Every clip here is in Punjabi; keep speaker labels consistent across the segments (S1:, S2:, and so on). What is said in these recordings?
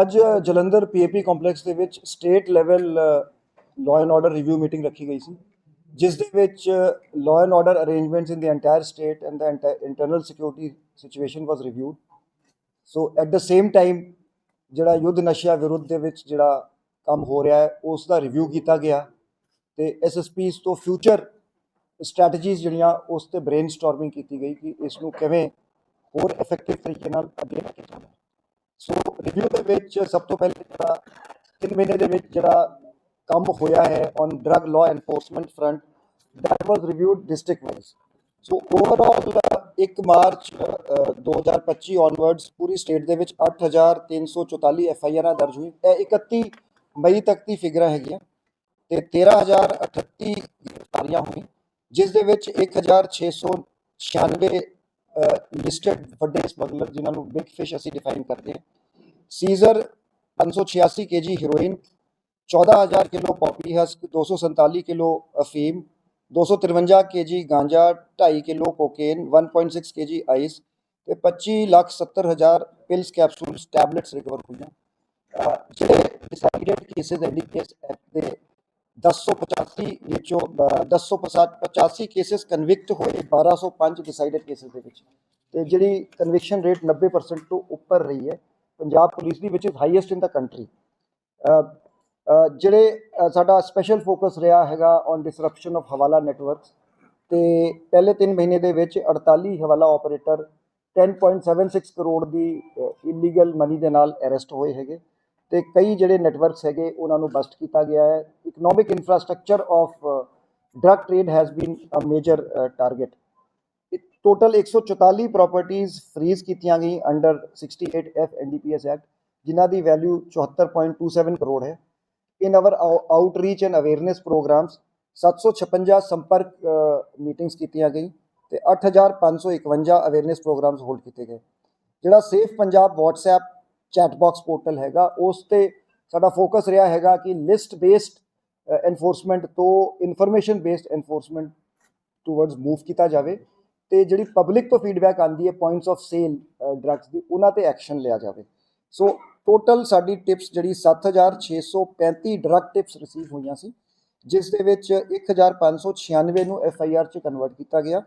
S1: ਅੱਜ ਜਲੰਧਰ ਪੀਏਪੀ ਕੰਪਲੈਕਸ ਦੇ ਵਿੱਚ state level law and order review meeting ਰੱਖੀ ਗਈ ਸੀ, ਜਿਸ ਦੇ ਵਿੱਚ law and order arrangements in the entire state and the internal security situation was reviewed so at the same time ਜਿਹੜਾ ਯੁੱਧ ਨਸ਼ਿਆਂ ਵਿਰੁੱਧ ਦੇ ਵਿੱਚ ਜਿਹੜਾ ਕੰਮ ਹੋ ਰਿਹਾ ਹੈ, ਉਸ ਦਾ ਰਿਵਿਊ ਕੀਤਾ ਗਿਆ ਤੇ ਐਸਐਸਪੀਸ ਤੋਂ ਫਿਊਚਰ ਸਟ੍ਰੈਟਜੀਜ਼ ਜਿਹੜੀਆਂ, ਉਸ ਤੇ ਬ੍ਰੇਨਸਟਾਰਮਿੰਗ ਕੀਤੀ ਗਈ ਕਿ ਇਸ ਨੂੰ ਕਿਵੇਂ ਹੋਰ ਇਫੈਕਟਿਵ ਤਰੀਕੇ ਨਾਲ ਅੱਗੇ ਕੀਤਾ ਜਾਵੇ ਸੋ ਰਿਵਿਊ ਦੇ ਵਿੱਚ ਸਭ ਤੋਂ ਪਹਿਲੇ ਜਿਹੜਾ ਤਿੰਨ ਮਹੀਨੇ ਦੇ ਵਿੱਚ ਜਿਹੜਾ ਕੰਮ ਹੋਇਆ ਹੈ on drug law enforcement front that was reviewed district wise so overall 1 March uh, 2025 onwards ਪੂਰੀ ਸਟੇਟ ਦੇ ਵਿੱਚ 8344 ਐਫ ਆਈ ਆਰਾਂ ਦਰਜ ਹੋਈ ਇਹ 31 ਮਈ ਤੱਕ ਦੀ ਫਿਗਰਾਂ ਹੈਗੀਆਂ ਤੇ 13038 ਗ੍ਰਿਫਤਾਰੀਆਂ ਹੋਈਆਂ ਜਿਸ ਦੇ ਵਿੱਚ 1696 ਲਿਸਟਡ ਵੱਡੇ ਸਮਗਲਰ ਜਿਨ੍ਹਾਂ ਨੂੰ ਬਿਗ ਫਿਸ਼ ਅਸੀਂ ਡਿਫਾਈਨ ਕਰਦੇ ਹਾਂ। Seizure 586 KG heroin 14000 kilo poppy husk 247 kilo ਅਫੀਮ 253 KG ਗਾਂਜਾ 2.5 kilo cocaine 1.6 KG ice ਤੇ 25 ਲੱਖ 70 ਹਜ਼ਾਰ ਪਿਲਸ ਕੈਪਸੂਲਸ ਟੈਬਲੇਟਸ ਰਿਕਵਰ ਹੋਈਆਂ। ਜਿਹੜੇ ਡਿਸਾਈਡਡ ਕੇਸਿਸ ਐਨਡੀਪੀਐਸ ਐਕਟ ਦੇ 1085 ਵਿੱਚੋਂ, ਅਹ 1085 ਕੇਸਿਸ ਕਨਵਿਕਟ ਹੋਏ 1205 ਡਿਸਾਈਡਡ ਕੇਸਿਸ ਦੇ ਵਿੱਚ। ਤੇ ਜਿਹੜੀ ਕਨਵਿਕਸ਼ਨ ਰੇਟ 90% ਤੋਂ ਉੱਪਰ ਰਹੀ ਹੈ, ਪੰਜਾਬ ਪੁਲਿਸ ਦੀ ਵਿਚ is highest in the country ਜਿਹੜੇ ਸਾਡਾ ਸਪੈਸ਼ਲ ਫੋਕਸ ਰਿਹਾ ਹੈਗਾ on disruption of hawala networks ਤੇ ਪਹਿਲੇ 3 ਮਹੀਨੇ ਦੇ ਵਿੱਚ 48 ਹਵਾਲਾ ਆਪਰੇਟਰ 10.76 ਕਰੋੜ ਦੀ ਇਲੀਗਲ ਮਨੀ ਦੇ ਨਾਲ ਅਰੈਸਟ ਹੋਏ ਹੈਗੇ। ਤੇ ਕਈ ਜਿਹੜੇ ਨੈਟਵਰਕਸ ਹੈਗੇ, ਉਹਨਾਂ ਨੂੰ ਬਸਟ ਕੀਤਾ ਗਿਆ ਹੈ। Economic infrastructure of drug trade has been uh major target total 144 ਪ੍ਰਾਪਰਟੀਆਂ ਫ੍ਰੀਜ਼ ਕੀਤੀਆਂ ਗਈ ਅੰਡਰ 68 ਐਫ ਐਨਡੀਪੀਐਸ ਐਕਟ ਜਿਨ੍ਹਾਂ ਦੀ ਵੈਲਿਊ 74.27 ਕਰੋੜ ਹੈ। In our ou- outreach and awareness programs 756 ਸੰਪਰਕ ਮੀਟਿੰਗਸ ਕੀਤੀਆਂ ਗਈ ਤੇ 8551 ਅਵੇਅਰਨੈਸ ਪ੍ਰੋਗਰਾਮਸ ਹੋਲਡ ਕੀਤੇ ਗਏ। ਜਿਹੜਾ safe Punjab WhatsApp chat box portal ਹੈਗਾ, ਉਸ ਤੇ ਸਾਡਾ ਫੋਕਸ ਰਿਹਾ ਹੈਗਾ ਕਿ ਲਿਸਟ ਬੇਸਡ ਐਨਫੋਰਸਮੈਂਟ ਤੋਂ information based enforcement towards move ਕੀਤਾ ਜਾਵੇ ਤੇ ਜਿਹੜੀ ਪਬਲਿਕ ਤੋਂ ਫੀਡਬੈਕ ਆਂਦੀ ਹੈ ਪੁਆਇੰਟਸ ਆਫ ਸੇਲ ਡਰੱਗਸ ਦੀ, ਉਹਨਾਂ ਤੇ ਐਕਸ਼ਨ ਲਿਆ ਜਾਵੇ। ਸੋ ਟੋਟਲ ਸਾਡੀ ਟਿਪਸ ਜਿਹੜੀ 7635 ਡਰੱਗ ਟਿਪਸ ਰਿਸੀਵ ਹੋਈਆਂ ਸੀ, ਜਿਸ ਦੇ ਵਿੱਚ 1596 ਨੂੰ ਐਫ ਆਈ ਆਰ ਚ ਕਨਵਰਟ ਕੀਤਾ ਗਿਆ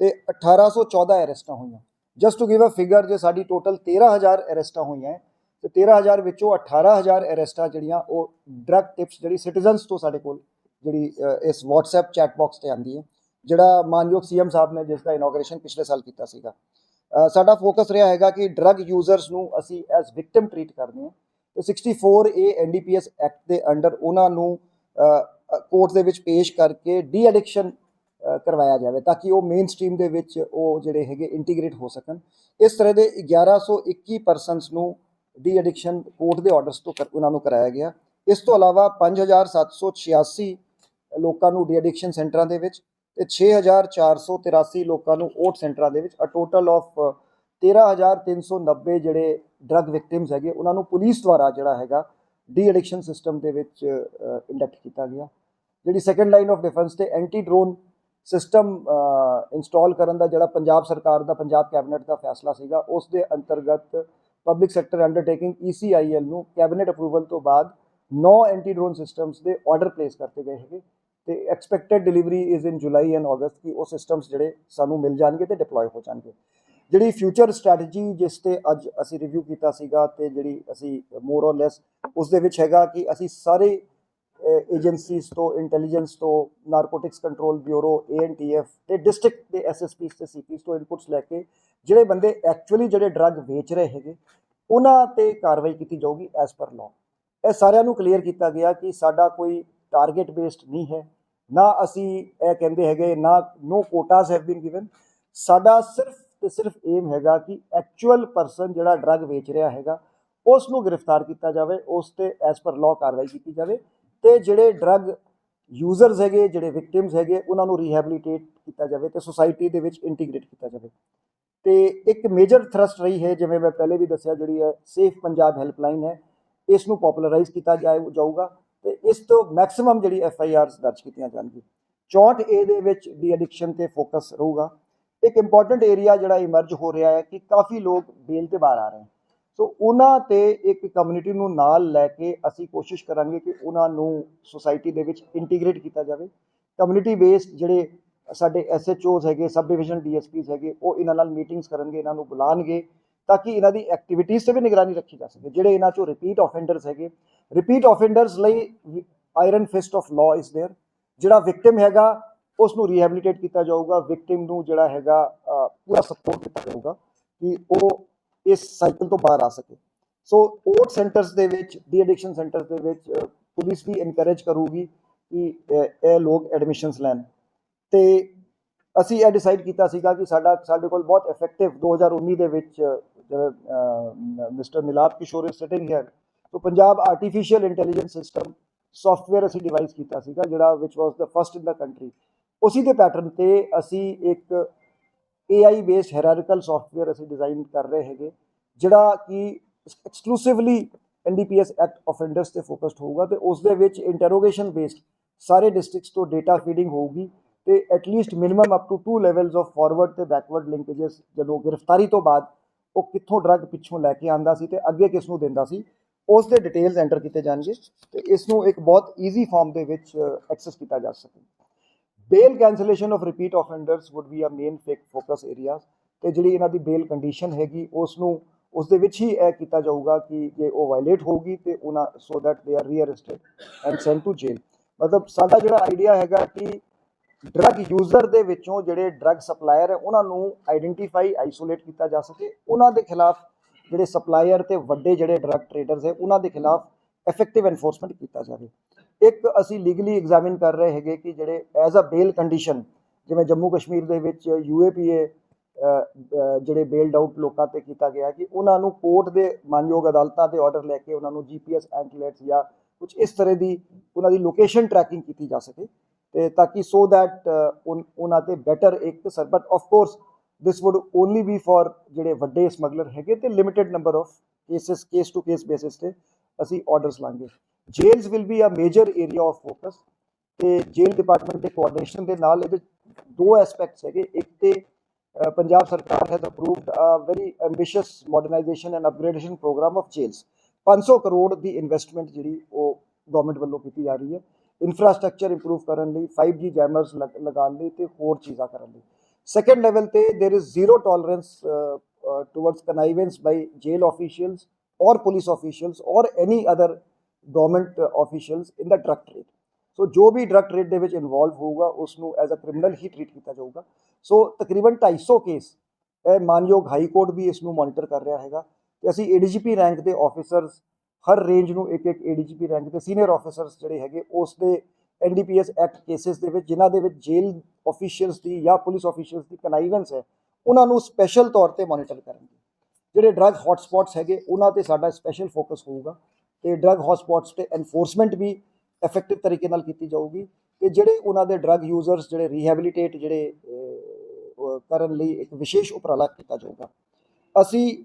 S1: ਤੇ 1814 ਅਰੈਸਟਾਂ ਹੋਈਆਂ। Just to give a figure ਜੇ ਸਾਡੀ ਟੋਟਲ 13000 ਅਰੈਸਟਾਂ ਹੋਈਆਂ ਹੈ, ਤੇ 13000 ਵਿੱਚੋਂ 18000 ਅਰੈਸਟਾਂ ਜਿਹੜੀਆਂ ਉਹ ਡਰੱਗ ਟਿਪਸ ਜਿਹੜੀ ਸਿਟੀਜ਼ਨਸ ਤੋਂ ਸਾਡੇ ਕੋਲ ਜਿਹੜੀ ਇਸ WhatsApp ਚੈਟ ਬਾਕਸ ਤੇ ਆਂਦੀ ਹੈ, ਜਿਹੜਾ ਮਾਨਯੋਗ ਸੀਐਮ ਸਾਹਿਬ ਨੇ ਜਿਸ ਦਾ ਇਨੋਗ੍ਰੇਸ਼ਨ ਪਿਛਲੇ ਸਾਲ ਕੀਤਾ ਸੀਗਾ। ਸਾਡਾ ਫੋਕਸ ਰਿਹਾ ਹੈਗਾ ਕਿ ਡਰੱਗ ਯੂਜ਼ਰਸ ਨੂੰ ਅਸੀਂ ਐਜ਼ ਵਿਕਟਮ ਟ੍ਰੀਟ ਕਰਦੇ ਹਾਂ, ਤੇ 64 ਏ ਐਨਡੀਪੀਐਸ ਐਕਟ ਦੇ ਅੰਡਰ ਉਹਨਾਂ ਨੂੰ ਕੋਰਟ ਦੇ ਵਿੱਚ ਪੇਸ਼ ਕਰਕੇ ਡੀ ਐਡਿਕਸ਼ਨ ਕਰਵਾਇਆ ਜਾਵੇ ਤਾਂ ਕਿ ਉਹ ਮੇਨ ਸਟ੍ਰੀਮ ਦੇ ਵਿੱਚ ਉਹ ਜਿਹੜੇ ਹੈਗੇ ਇੰਟੀਗ੍ਰੇਟ ਹੋ ਸਕਣ। ਇਸ ਤਰ੍ਹਾਂ ਦੇ 1121 ਪਰਸਨਸ ਨੂੰ ਡੀ ਐਡਿਕਸ਼ਨ ਕੋਰਟ ਦੇ ਆਰਡਰਸ ਤੋਂ ਕਰ- ਉਹਨਾਂ ਨੂੰ ਕਰਾਇਆ ਗਿਆ। ਇਸ ਤੋਂ ਇਲਾਵਾ 5786 ਲੋਕਾਂ ਨੂੰ ਡੀ ਐਡਿਕਸ਼ਨ ਸੈਂਟਰਾਂ ਦੇ ਵਿੱਚ ਤੇ 6483 ਲੋਕਾਂ ਨੂੰ ਓਟ ਸੈਂਟਰਾਂ ਦੇ ਵਿੱਚ। ਅ ਟੋਟਲ ਆਫ 13390 ਜਿਹੜੇ ਡਰੱਗ ਵਿਕਟਿਮਸ ਹੈਗੇ, ਉਹਨਾਂ ਨੂੰ ਪੁਲਿਸ ਦੁਆਰਾ ਜਿਹੜਾ ਹੈਗਾ ਡੀ ਐਡਿਕਸ਼ਨ ਸਿਸਟਮ ਦੇ ਵਿੱਚ ਇੰਡਕਟ ਕੀਤਾ ਗਿਆ। ਜਿਹੜੀ ਸੈਕੰਡ ਲਾਈਨ ਆਫ ਡਿਫੈਂਸ ਤੇ ਐਂਟੀ ਡਰੋਨ ਸਿਸਟਮ ਇੰਸਟਾਲ ਕਰਨ ਦਾ ਜਿਹੜਾ ਪੰਜਾਬ ਸਰਕਾਰ ਦਾ, ਪੰਜਾਬ ਕੈਬਨਿਟ ਦਾ ਫੈਸਲਾ ਸੀਗਾ, ਉਸ ਦੇ ਅੰਤਰਗਤ ਪਬਲਿਕ ਸੈਕਟਰ ਅੰਡਰਟੇਕਿੰਗ ECIL ਨੂੰ ਕੈਬਨਿਟ ਅਪਰੂਵਲ ਤੋਂ ਬਾਅਦ 9 ਐਂਟੀ ਡਰੋਨ ਸਿਸਟਮਸ ਦੇ ਆਰਡਰ ਪਲੇਸ ਕਰਤੇ ਗਏ ਹੈਗੇ ਤੇ expected delivery is in July and August ਕਿ ਉਹ ਸਿਸਟਮਸ ਜਿਹੜੇ ਸਾਨੂੰ ਮਿਲ ਜਾਣਗੇ ਤੇ ਡਿਪਲੋਏ ਹੋ ਜਾਣਗੇ। ਜਿਹੜੀ ਫਿਊਚਰ ਸਟ੍ਰੈਟਜੀ ਜਿਸ ਤੇ ਅੱਜ ਅਸੀਂ ਰਿਵਿਊ ਕੀਤਾ ਸੀਗਾ ਤੇ ਜਿਹੜੀ ਅਸੀਂ ਮੋਰ অর ਲੈਸ ਉਸ ਦੇ ਵਿੱਚ ਹੈਗਾ ਕਿ ਅਸੀਂ ਸਾਰੇ ਏਜੰਸੀਜ਼ ਤੋਂ ਇੰਟੈਲੀਜੈਂਸ ਤੋਂ ਨਾਰਕੋਟਿਕਸ ਕੰਟਰੋਲ ਬਿਊਰੋ ਏਐਨਟੀਐਫ ਤੇ ਡਿਸਟ੍ਰਿਕਟ ਦੇ ਐਸਐਸਪੀਸ ਤੇ ਸੀਪੀਸ ਤੋਂ ਇਨਪੁਟਸ ਲੈ ਕੇ ਜਿਹੜੇ ਬੰਦੇ ਐਕਚੁਅਲੀ ਜਿਹੜੇ ਡਰੱਗ ਵੇਚ ਰਹੇ ਹੈਗੇ, ਉਹਨਾਂ ਤੇ ਕਾਰਵਾਈ ਕੀਤੀ ਜਾਊਗੀ ਐਸ ਪਰ ਲਾਅ ਇਹ ਸਾਰਿਆਂ ਨੂੰ ਕਲੀਅਰ ਕੀਤਾ ਗਿਆ ਕਿ ਸਾਡਾ ਕੋਈ ਟਾਰਗੇਟ ਬੇਸਡ ਨਹੀਂ ਹੈ। ਨਾ ਅਸੀਂ ਇਹ ਕਹਿੰਦੇ ਹੈਗੇ, ਨਾ ਨੋ ਕੋਟਾਸ ਹੈਵ ਬੀਨ ਗਿਵਨ ਸਾਡਾ ਸਿਰਫ ਤੇ ਸਿਰਫ ਏਮ ਹੈਗਾ ਕਿ ਐਕਚੁਅਲ ਪਰਸਨ ਜਿਹੜਾ ਡਰੱਗ ਵੇਚ ਰਿਹਾ ਹੈਗਾ ਉਸ ਨੂੰ ਗ੍ਰਿਫਤਾਰ ਕੀਤਾ ਜਾਵੇ, ਉਸ ਤੇ ਐਸ ਪਰ ਲਾਅ ਕਾਰਵਾਈ ਕੀਤੀ ਜਾਵੇ। ਤੇ ਜਿਹੜੇ ਡਰੱਗ ਯੂਜ਼ਰਸ ਹੈਗੇ, ਜਿਹੜੇ ਵਿਕਟਿਮਸ ਹੈਗੇ, ਉਹਨਾਂ ਨੂੰ ਰੀਹੈਬਿਲਿਟੇਟ ਕੀਤਾ ਜਾਵੇ ਤੇ ਸੁਸਾਇਟੀ ਦੇ ਵਿੱਚ ਇੰਟੀਗ੍ਰੇਟ ਕੀਤਾ ਜਾਵੇ। ਤੇ ਇੱਕ ਮੇਜਰ ਥਰਸਟ ਰਹੀ ਹੈ, ਜਿਵੇਂ ਮੈਂ ਪਹਿਲੇ ਵੀ ਦੱਸਿਆ, ਜਿਹੜੀ ਹੈ ਸੇਫ ਪੰਜਾਬ ਹੈਲਪਲਾਈਨ ਹੈ ਇਸ ਨੂੰ ਪਪੂਲਰਾਈਜ਼ ਕੀਤਾ ਜਾਊਗਾ ਤੇ ਇਸ ਤੋਂ ਮੈਕਸਿਮਮ ਜਿਹੜੀ ਐਫ ਆਈ ਆਰਸ ਦਰਜ ਕੀਤੀਆਂ ਜਾਣਗੀਆਂ। 64 ਏ ਦੇ ਵਿੱਚ ਡੀ ਐਡਿਕਸ਼ਨ ਤੇ ਫੋਕਸ ਰਹੂਗਾ। ਇੱਕ ਇੰਪੋਰਟੈਂਟ ਏਰੀਆ ਜਿਹੜਾ ਇਮਰਜ ਹੋ ਰਿਹਾ ਹੈ ਕਿ ਕਾਫੀ ਲੋਕ ਬੇਲ ਤੇ ਬਾਹਰ ਆ ਰਹੇ ਹਨ। ਸੋ ਉਹਨਾਂ ਤੇ ਇੱਕ ਕਮਿਊਨਿਟੀ ਨੂੰ ਨਾਲ ਲੈ ਕੇ ਅਸੀਂ ਕੋਸ਼ਿਸ਼ ਕਰਾਂਗੇ ਕਿ ਉਹਨਾਂ ਨੂੰ ਸੁਸਾਇਟੀ ਦੇ ਵਿੱਚ ਇੰਟੀਗ੍ਰੇਟ ਕੀਤਾ ਜਾਵੇ ਕਮਿਊਨਿਟੀ ਬੇਸਡ ਜਿਹੜੇ ਸਾਡੇ ਐਸਐਚਓਜ਼ ਹੈਗੇ ਸਬ ਡਿਵੀਜ਼ਨ ਡੀਐਸਪੀਜ਼ ਹੈਗੇ ਉਹ ਇਹਨਾਂ ਨਾਲ ਮੀਟਿੰਗਸ ਕਰਨਗੇ ਇਹਨਾਂ ਨੂੰ ਬੁਲਾਣਗੇ ਤਾਂ ਕਿ ਇਹਨਾਂ ਦੀ ਐਕਟੀਵਿਟੀਜ਼ ਤੇ ਵੀ ਨਿਗਰਾਨੀ ਰੱਖੀ ਜਾ ਸਕੇ ਜਿਹੜੇ ਇਹਨਾਂ ਚੋਂ ਰਿਪੀਟ ਆਫੈਂਡਰਸ ਹੈਗੇ ਰਿਪੀਟ ਆਫੈਂਡਰਸ ਲਈ iron fist of law is there ਜਿਹੜਾ ਵਿਕਟਿਮ ਹੈਗਾ ਉਸ ਨੂੰ ਰੀਹੈਬਿਲਿਟੇਟ ਕੀਤਾ ਜਾਊਗਾ ਵਿਕਟਿਮ ਨੂੰ ਜਿਹੜਾ ਹੈਗਾ ਅਹ, ਪੂਰਾ ਸਪੋਰਟ ਕੀਤਾ ਜਾਊਗਾ ਕਿ ਉਹ ਇਸ ਸਾਈਕਲ ਤੋਂ ਬਾਹਰ ਆ ਸਕੇ। ਸੋ ਓਟ ਸੈਂਟਰਸ ਦੇ ਵਿੱਚ ਡੀ ਐਡਿਕਸ਼ਨ ਸੈਂਟਰਸ ਦੇ ਵਿੱਚ ਪੁਲਿਸ ਵੀ ਇਨਕਰੇਜ ਕਰੂਗੀ ਕਿ ਅਹ, ਇਹ ਲੋਕ ਐਡਮਿਸ਼ਨਸ ਲੈਣ। ਤੇ ਅਸੀਂ ਇਹ ਡਿਸਾਈਡ ਕੀਤਾ ਸੀਗਾ ਕਿ ਸਾਡਾ ਸਾਡੇ ਕੋਲ ਬਹੁਤ ਇਫੈਕਟਿਵ 2019 ਦੇ ਵਿੱਚ ਜਿਹੜਾ ਮਿਸਟਰ ਨਿਲਾਪ ਕਿਸ਼ੋਰ ਇਸ ਸਿਟਿੰਗ ਹੈ so Punjab artificial intelligence system software ਅਸੀਂ ਡਿਵਾਈਸ ਕੀਤਾ ਸੀਗਾ ਜਿਹੜਾ ਵਿਚ ਵਾਸ ਦਾ ਫਰਸਟ ਇਨ ਦਾ ਕੰਟਰੀ ਉਸੇ ਦੇ ਪੈਟਰਨ ਤੇ ਅਸੀਂ ਇੱਕ AI ਬੇਸਡ ਹਾਇਰਾਰਕੀਕਲ ਸੌਫਟਵੇਅਰ ਅਸੀਂ ਡਿਜ਼ਾਈਨ ਕਰ ਰਹੇ ਹੈਗੇ, ਜਿਹੜਾ ਕਿ ਐਕਸਕਲੂਸਿਵਲੀ NDPS ਐਕਟ ਆਫੈਂਡਰਸ ਤੇ ਫੋਕਸਡ ਹੋਊਗਾ ਤੇ ਉਸ ਦੇ ਵਿੱਚ ਇੰਟਰੋਗੇਸ਼ਨ ਬੇਸਡ ਸਾਰੇ ਡਿਸਟ੍ਰਿਕਟਸ ਤੋਂ ਡੇਟਾ ਫੀਡਿੰਗ ਹੋਊਗੀ ਤੇ at least minimum up to 2 levels of forward ਤੇ ਬੈਕਵਰਡ ਲਿੰਕੇजेस ਜਦੋਂ ਗ੍ਰਿਫਤਾਰੀ ਤੋਂ ਬਾਅਦ ਉਹ ਕਿੱਥੋਂ ਡਰੱਗ ਪਿੱਛੋਂ ਲੈ ਕੇ ਆਂਦਾ ਸੀ ਤੇ ਅੱਗੇ ਕਿਸ ਨੂੰ ਦਿੰਦਾ ਸੀ ਉਸ ਦੇ ਡਿਟੇਲਸ ਐਂਟਰ ਕੀਤੇ ਜਾਣਗੇ ਤੇ ਇਸ ਨੂੰ ਇੱਕ ਬਹੁਤ ਈਜ਼ੀ ਫਾਰਮ ਦੇ ਵਿੱਚ ਐਕਸੈਸ ਕੀਤਾ ਜਾ ਸਕੇ। Bail cancellation of repeat offenders would be a main focus areas ਤੇ ਜਿਹੜੀ ਇਹਨਾਂ ਦੀ ਬੇਲ ਕੰਡੀਸ਼ਨ ਹੈਗੀ ਉਸ ਨੂੰ ਉਸ ਦੇ ਵਿੱਚ ਹੀ ਇਹ ਕੀਤਾ ਜਾਊਗਾ ਕਿ ਜੇ ਉਹ ਵਾਇਲੇਟ ਹੋਊਗੀ ਤੇ ਉਹਨਾਂ so that they are rearrested and sent to jail ਮਤਲਬ ਸਾਡਾ ਜਿਹੜਾ ਆਈਡੀਆ ਹੈਗਾ ਕਿ ਡਰੱਗ ਯੂਜ਼ਰ ਦੇ ਵਿੱਚੋਂ ਜਿਹੜੇ ਡਰੱਗ ਸਪਲਾਇਰ ਹੈ, ਉਹਨਾਂ ਨੂੰ ਆਈਡੈਂਟੀਫਾਈ ਆਈਸੋਲੇਟ ਕੀਤਾ ਜਾ ਸਕੇ। ਉਹਨਾਂ ਦੇ ਖਿਲਾਫ ਜਿਹੜੇ ਸਪਲਾਇਰ ਤੇ ਵੱਡੇ ਜਿਹੜੇ ਡਰੱਗ ਟ੍ਰੇਡਰਸ ਹੈ, ਉਹਨਾਂ ਦੇ ਖਿਲਾਫ ਇਫੈਕਟਿਵ ਐਨਫੋਰਸਮੈਂਟ ਕੀਤਾ ਜਾਵੇ। ਇੱਕ ਅਸੀਂ ਲੀਗਲੀ ਐਗਜ਼ਾਮਿਨ ਕਰ ਰਹੇ ਹੈਗੇ ਕਿ ਜਿਹੜੇ ਐਜ਼ ਅ ਬੇਲ ਕੰਡੀਸ਼ਨ ਜਿਵੇਂ ਜੰਮੂ ਕਸ਼ਮੀਰ ਦੇ ਵਿੱਚ ਯੂਏਪੀਏ ਜਿਹੜੇ ਬੇਲਡ ਆਊਟ ਲੋਕਾਂ ਤੇ ਕੀਤਾ ਗਿਆ ਕਿ ਉਹਨਾਂ ਨੂੰ ਕੋਰਟ ਦੇ ਮਾਨਯੋਗ ਅਦਾਲਤਾਂ ਦੇ ਆਰਡਰ ਲੈ ਕੇ ਉਹਨਾਂ ਨੂੰ ਜੀਪੀਐਸ ਐਂਟਲੈਟਸ ਜਾਂ ਕੁਝ ਇਸ ਤਰ੍ਹਾਂ ਦੀ ਉਹਨਾਂ ਦੀ ਲੋਕੇਸ਼ਨ ਟਰੈਕਿੰਗ ਕੀਤੀ ਜਾ ਸਕੇ ਤੇ ਤਾਂ ਕਿ ਸੋ ਦੈਟ ਉਹਨਾਂ ਤੇ ਬੈਟਰ ਇੱਕ sir but of course this would only be for ਜਿਹੜੇ ਵੱਡੇ ਸਮਗਲਰ ਹੈਗੇ ਤੇ limited number of cases case to case basis ਤੇ ਅਸੀਂ ਆਰਡਰਸ ਲਾਂਗੇ। jails will be a major area of focus ਤੇ ਜੇਲ ਡਿਪਾਰਟਮੈਂਟ ਦੇ ਕੋਆਰਡੀਨੇਸ਼ਨ ਦੇ ਨਾਲ ਇਹਦੇ ਦੋ ਐਸਪੈਕਟਸ ਹੈਗੇ ਇੱਕ ਤੇ ਅ, ਪੰਜਾਬ ਸਰਕਾਰ has approved a very ambitious modernisation and upgradation programme of jails 500 crore the investment ਜਿਹੜੀ ਉਹ ਗਵਰਨਮੈਂਟ ਵੱਲੋਂ ਕੀਤੀ ਜਾ ਰਹੀ ਹੈ ਇਨਫਰਾਸਟ੍ਰਕਚਰ ਇੰਪਰੂਵ ਕਰਨ ਲਈ 5G ਜੈਮਰਸ ਲਗਾਉਣ ਲਈ ਤੇ ਹੋਰ ਚੀਜ਼ਾਂ ਕਰਨ ਲਈ ਸੈਕੰਡ ਲੈਵਲ ਤੇ there is zero tolerance towards connivance by jail officials or police officials or any other government officials in the drug trade so ਜੋ ਵੀ ਡਰਗ ਟ੍ਰੇਡ ਦੇ ਵਿੱਚ ਇਨਵੋਲਵ ਹੋਊਗਾ ਉਸ ਨੂੰ ਐਜ਼ ਅ ਕ੍ਰਿਮੀਨਲ ਹੀ ਟ੍ਰੀਟ ਕੀਤਾ ਜਾਊਗਾ। ਸੋ ਤਕਰੀਬਨ 250 ਕੇਸ ਇਹ ਮਾਨਯੋਗ ਹਾਈ ਕੋਰਟ ਵੀ ਇਸ ਨੂੰ ਮੋਨੀਟਰ ਕਰ ਰਿਹਾ ਹੈਗਾ। ਤੇ ਅਸੀਂ ਏਡੀਜੀਪੀ ਰੈਂਕ ਦੇ ਆਫੀਸਰਸ ਹਰ ਰੇਂਜ ਨੂੰ ਇੱਕ ਇੱਕ ਏਡੀਜੀਪੀ ਰੈਂਕ ਦੇ ਸੀਨੀਅਰ ਆਫੀਸਰਸ ਜਿਹੜੇ ਹੈਗੇ ਉਸ ਦੇ ਐਨਡੀਪੀਐਸ ਐਕਟ ਕੇਸਿਸ ਦੇ ਵਿੱਚ, ਜਿਨ੍ਹਾਂ ਦੇ ਵਿੱਚ ਜੇਲ੍ਹ ਆਫੀਸ਼ੀਅਲਸ ਦੀ ਜਾਂ ਪੁਲਿਸ ਆਫੀਸ਼ੀਅਲਸ ਦੀ ਕਨਾਈਵੈਂਸ ਹੈ, ਉਹਨਾਂ ਨੂੰ ਸਪੈਸ਼ਲ ਤੌਰ ਤੇ ਮੋਨੀਟਰ ਕਰਨਗੇ। ਜਿਹੜੇ ਡਰੱਗ ਹੌਟਸਪੌਟਸ ਹੈਗੇ, ਉਹਨਾਂ ਤੇ ਸਾਡਾ ਸਪੈਸ਼ਲ ਫੋਕਸ ਹੋਊਗਾ। ਤੇ ਡਰੱਗ ਹੌਟਸਪੌਟਸ ਤੇ ਐਨਫੋਰਸਮੈਂਟ ਵੀ ਇਫੈਕਟਿਵ ਤਰੀਕੇ ਨਾਲ ਕੀਤੀ ਜਾਊਗੀ ਤੇ ਜਿਹੜੇ ਉਹਨਾਂ ਦੇ ਡਰੱਗ ਯੂਜ਼ਰਸ ਜਿਹੜੇ ਰੀਹੈਬਿਲਿਟੇਟ ਜਿਹੜੇ ਕਰਨ ਲਈ ਇੱਕ ਵਿਸ਼ੇਸ਼ ਉਪਰਾਲਾ ਕੀਤਾ ਜਾਊਗਾ। ਅਸੀਂ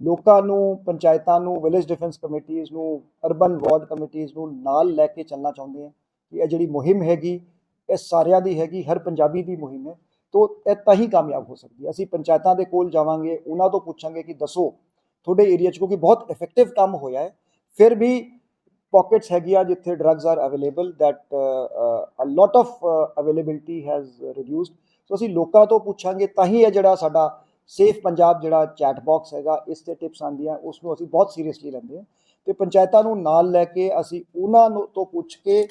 S1: ਲੋਕਾਂ ਨੂੰ, ਪੰਚਾਇਤਾਂ ਨੂੰ ਵਿਲੇਜ ਡਿਫੈਂਸ ਕਮੇਟੀਆਂ ਨੂੰ ਅਰਬਨ ਵਾਰਡ ਕਮੇਟੀਆਂ ਨੂੰ ਨਾਲ ਲੈ ਕੇ ਚੱਲਣਾ ਚਾਹੁੰਦੇ ਹਾਂ ਕਿ ਇਹ ਜਿਹੜੀ ਮੁਹਿੰਮ ਹੈਗੀ, ਇਹ ਸਾਰਿਆਂ ਦੀ ਹੈਗੀ, ਹਰ ਪੰਜਾਬੀ ਦੀ ਮੁਹਿੰਮ ਹੈ, ਤੋਂ ਇਹ ਤਾਂ ਹੀ ਕਾਮਯਾਬ ਹੋ ਸਕਦੀ ਹੈ। ਅਸੀਂ ਪੰਚਾਇਤਾਂ ਦੇ ਕੋਲ ਜਾਵਾਂਗੇ, ਉਹਨਾਂ ਤੋਂ ਪੁੱਛਾਂਗੇ ਕਿ ਦੱਸੋ ਤੁਹਾਡੇ ਏਰੀਆ 'ਚ ਕਿਉਂਕਿ ਬਹੁਤ ਇਫੈਕਟਿਵ ਕੰਮ ਹੋਇਆ ਹੈ ਫਿਰ ਵੀ ਪਾਕਟਸ ਹੈਗੀਆਂ ਜਿੱਥੇ drugs are available that a lot of availability has reduced so ਅਸੀਂ ਲੋਕਾਂ ਤੋਂ ਪੁੱਛਾਂਗੇ, ਤਾਂ ਹੀ ਇਹ ਜਿਹੜਾ ਸਾਡਾ ਸੇਫ ਪੰਜਾਬ ਜਿਹੜਾ ਚੈਟ ਬਾਕਸ ਹੈਗਾ, ਇਸ ਤੇ ਟਿਪਸ ਆਉਂਦੀਆਂ ਉਸ ਨੂੰ ਅਸੀਂ ਬਹੁਤ ਸੀਰੀਅਸਲੀ ਲੈਂਦੇ ਹਾਂ। ਤੇ ਪੰਚਾਇਤਾਂ ਨੂੰ ਨਾਲ ਲੈ ਕੇ ਅਸੀਂ ਉਹਨਾਂ ਨੂੰ ਤੋਂ ਪੁੱਛ ਕੇ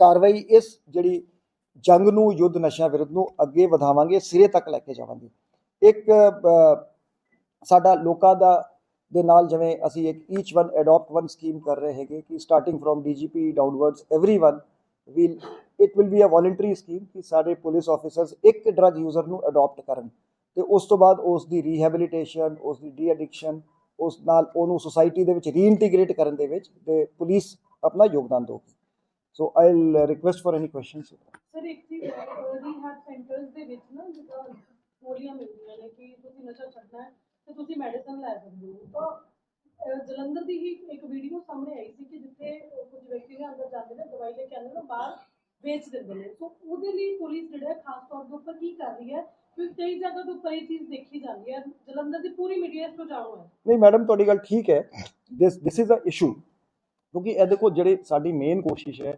S1: ਕਾਰਵਾਈ ਇਸ ਜਿਹੜੀ ਜੰਗ ਨੂੰ, ਯੁੱਧ ਨਸ਼ਿਆਂ ਵਿਰੁੱਧ ਨੂੰ ਅੱਗੇ ਵਧਾਵਾਂਗੇ, ਸਿਰੇ ਤੱਕ ਲੈ ਕੇ ਜਾਵਾਂਗੇ। ਇੱਕ ਸਾਡਾ ਲੋਕਾਂ ਦਾ ਦੇ ਨਾਲ ਜਿਵੇਂ ਅਸੀਂ ਇੱਕ each one adopt one scheme ਕਰ ਰਹੇ ਹੈਗੇ ਕਿ starting from DGP downwards everyone will it will be a voluntary scheme ਕਿ ਸਾਡੇ ਪੁਲਿਸ ਆਫੀਸਰਸ ਇੱਕ ਡਰਗ ਯੂਜ਼ਰ ਨੂੰ ਅਡਾਪਟ ਕਰਨ। ਤੇ ਉਸ ਤੋਂ ਬਾਅਦ ਉਸ ਦੀ ਰੀਹੈਬਿਲਿਟੇਸ਼ਨ ਉਸ ਦੀ ਡੀ ਐਡਿਕਸ਼ਨ ਉਸ ਨਾਲ ਉਹਨੂੰ ਸੋਸਾਇਟੀ ਦੇ ਵਿੱਚ ਰੀਇੰਟੀਗ੍ਰੇਟ ਕਰਨ ਦੇ ਵਿੱਚ ਤੇ ਪੁਲਿਸ ਆਪਣਾ ਯੋਗਦਾਨ ਦੇਊਗੀ। So I'll request for any questions
S2: sir ਇੱਕ ਚੀਜ਼ ਹੈ ਰੀਹੈਬ ਸੈਂਟਰਸ ਦੇ ਵਿੱਚ ਨਾ ਗੋਲੀਆਂ ਮਿਲਦੀਆਂ ਨੇ ਕਿ ਤੁਸੀਂ ਨਸ਼ਾ ਛੱਡਣਾ ਹੈ ਤੇ ਤੁਸੀਂ ਮੈਡੀਸਨ ਲੈ ਸਕਦੇ ਹੋ। ਤਾਂ ਅਹ, ਜਲੰਧਰ ਦੀ ਹੀ ਇੱਕ ਵੀਡੀਓ ਸਾਹਮਣੇ ਆਈ ਸੀ ਕਿ ਜਿੱਥੇ ਕੁਝ ਵਿਅਕਤੀ ਨੇ ਅੰਦਰ ਜਾਂਦੇ ਨੇ ਦਵਾਈ ਲੈ ਕੇ ਆਉਂਦੇ ਨੇ ਬਾਹਰ ਵੇਚ ਦਿੰਦੇ ਨੇ। ਸੋ ਉਹਦੇ ਲਈ ਪੁਲਿਸ ਜਿਹੜਾ ਹੈ ਖਾਸ ਤੌਰ ਦੇ ਉੱਪਰ ਕੀ ਕਰ ਰਹੀ ਹੈ ਕਿਉਂਕਿ ਕਈ ਜਗ੍ਹਾ ਤੋਂ ਉੱਪਰ ਇਹ ਚੀਜ਼ ਦੇਖੀ ਜਾਂਦੀ ਹੈ। ਜਲੰਧਰ ਦੀ ਪੂਰੀ ਮੀਡੀਆ ਇਸ ਤੋਂ ਜਾਣੂ ਹੈ।
S1: ਨਹੀਂ ਮੈਡਮ ਤੁਹਾਡੀ ਗੱਲ ਠੀਕ ਹੈ। ਦਿਸ ਦਿਸ ਇਜ਼ ਅ ਇਸ਼ੂ ਕਿਉਂਕਿ ਇਹ ਦੇਖੋ ਜਿਹੜੀ ਸਾਡੀ ਮੇਨ ਕੋਸ਼ਿਸ਼ ਹੈ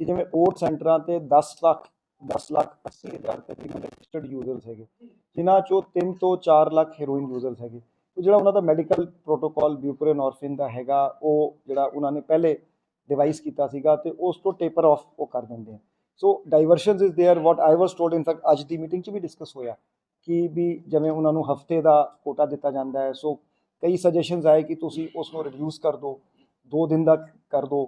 S1: ਕਿ ਜਿਵੇਂ ਓਟ ਸੈਂਟਰਾਂ ਤੇ 10 ਲੱਖ 10 ਲੱਖ 80 ਹਜ਼ਾਰ ਤਕਰੀਬਨ ਰਜਿਸਟਰਡ ਯੂਜ਼ਰਸ ਹੈਗੇ ਜਿਨ੍ਹਾਂ ਚੋਂ 3 ਤੋਂ 4 ਲੱਖ ਹੈਰੋਇਨ ਯੂਜ਼ਰਸ ਹੈਗੇ ਤੇ ਜਿਹੜਾ ਉਹਨਾਂ ਦਾ ਮੈਡੀਕਲ ਪ੍ਰੋਟੋਕਾਲ ਬਿਊਪਰੇਨੋਰਫਿਨ ਦਾ ਹੈਗਾ ਉਹ ਜਿਹੜਾ ਉਹਨਾਂ ਨੇ ਪਹਿਲੇ ਡਿਵਾਈਸ ਕੀਤਾ ਸੀਗਾ ਤੇ ਉਸ ਤੋਂ ਟੇਪਰ ਆਫ ਉਹ ਕਰ ਦਿੰਦੇ ਆ so diversions is there what I was told in fact ਅੱਜ ਦੀ ਮੀਟਿੰਗ 'ਚ ਵੀ ਡਿਸਕਸ ਹੋਇਆ ਕਿ ਵੀ ਜਿਵੇਂ ਉਹਨਾਂ ਨੂੰ ਹਫਤੇ ਦਾ ਕੋਟਾ ਦਿੱਤਾ ਜਾਂਦਾ ਹੈ ਸੋ ਕਈ ਸਜੈਸ਼ਨਸ ਆਏ ਕਿ ਤੁਸੀਂ ਉਸ ਨੂੰ ਰਿਡਿਊਸ ਕਰ ਦਿਓ 2 ਦਿਨ ਦਾ ਕਰ ਦਿਓ